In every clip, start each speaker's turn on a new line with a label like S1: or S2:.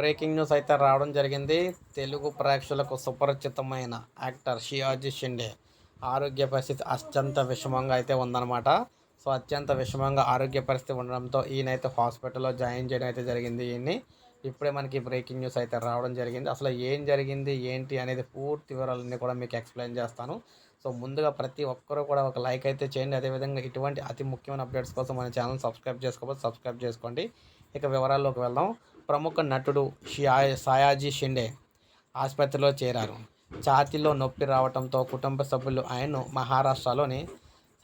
S1: Breaking news అయితే రావడం జరిగింది. తెలుగు ప్రేక్షకులకు సుపరిచితమైన యాక్టర్ షియాజీ షిండే ఆరోగ్య పరిస్థితి అత్యంత విషమంగా అయితే ఉందన్నమాట. సో అత్యంత విషమంగా ఆరోగ్య పరిస్థితి ఉండడంతో ఈయనైతే హాస్పిటల్లో జాయిన్ చేయడం అయితే జరిగింది ఈయన్ని. ఇప్పుడే మనకి బ్రేకింగ్ న్యూస్ అయితే రావడం జరిగింది. అసలు ఏం జరిగింది ఏంటి అనేది పూర్తి వివరాలన్నీ కూడా మీకు ఎక్స్ప్లెయిన్ చేస్తాను. సో ముందుగా ప్రతి ఒక్కరూ కూడా ఒక లైక్ అయితే చేయండి. అదేవిధంగా ఇటువంటి అతి ముఖ్యమైన అప్డేట్స్ కోసం మన ఛానల్ సబ్స్క్రైబ్ చేసుకోవచ్చు సబ్స్క్రైబ్ చేసుకోండి. ఇక వివరాల్లోకి వెళ్దాం. ప్రముఖ నటుడు షియా సాయాజీ షిండే ఆసుపత్రిలో చేరారు. ఛాతీలో నొప్పి రావడంతో కుటుంబ సభ్యులు ఆయన్ను మహారాష్ట్రలోని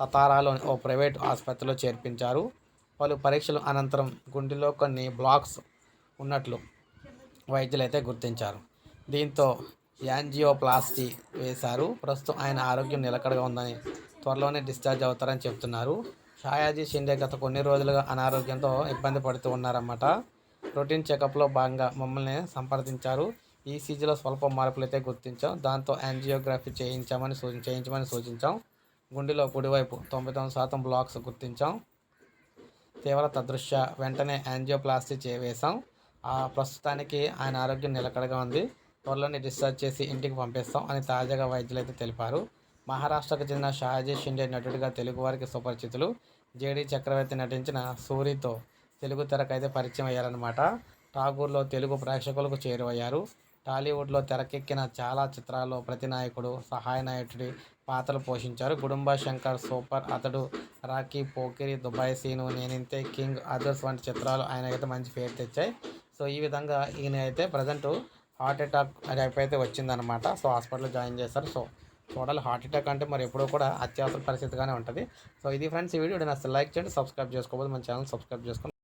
S1: సతారాలోని ఓ ప్రైవేట్ ఆసుపత్రిలో చేర్పించారు. పలు పరీక్షల అనంతరం గుండెలో కొన్ని బ్లాక్స్ ఉన్నట్లు వైద్యులైతే గుర్తించారు. దీంతో యాంజియోప్లాస్టీ వేశారు. ప్రస్తుతం ఆయన ఆరోగ్యం నిలకడగా ఉందని త్వరలోనే డిశ్చార్జ్ అవుతారని చెప్తున్నారు షాయాజీ షిండే గత కొన్ని రోజులుగా అనారోగ్యంతో ఇబ్బంది పడుతూ ఉన్నారన్నమాట. రొటీన్ చెకప్లో భాగంగా మమ్మల్ని సంప్రదించారు. ఈసీజీలో స్వల్ప మార్పులు అయితే గుర్తించాం. దాంతో యాంజియోగ్రఫీ చేయించామని సూచి చేయించమని సూచించాం. గుండెలో కుడివైపు తొంభై తొమ్మిది శాతం బ్లాక్స్ గుర్తించాం. తీవ్రత దృష్ట్యా వెంటనే యాంజియోప్లాస్టీ చేవేశాం ఆ ప్రస్తుతానికి ఆయన ఆరోగ్యం నిలకడగా ఉంది. త్వరలోనే డిశ్చార్జ్ చేసి ఇంటికి పంపిస్తాం అని తాజాగా వైద్యులు అయితే తెలిపారు. మహారాష్ట్రకు చెందిన షాజీ షిండే నటుడిగా తెలుగు వారికి సుపరిచితులు. జేడీ చక్రవర్తి నటించిన సూరితో తెలుగు తెరకైతే పరిచయం అయ్యారనమాట ఠాగూర్లో తెలుగు ప్రేక్షకులకు చేరువయ్యారు. టాలీవుడ్లో తెరకెక్కిన చాలా చిత్రాల్లో ప్రతినాయకుడు సహాయ నాయకుడి పాత్రలు పోషించారు. Gudumba Shankar Super Athadu Rakhi Pokiri Dubai Seenu Neninthe King Adhurs వంటి చిత్రాలు ఆయనకైతే మంచి పేరు తెచ్చాయి. సో ఈ విధంగా ఈయన అయితే ప్రజెంట్ హార్ట్ అటాక్ అటాక్ అయితే వచ్చిందనమాట సో హాస్పిటల్లో జాయిన్ చేశారు. సో చూడాలి హార్ట్ అటాక్ అంటే మరి ఎప్పుడూ కూడా అత్యవసర పరిస్థితిగానే ఉంటుంది. సో ఇది ఫ్రెండ్స్ ఈ వీడియో నచ్చితే లైక్ చేయండి సబ్స్క్రైబ్ చేసుకోకపోతే మన ఛానల్ సబ్స్క్రైబ్ చేసుకోండి.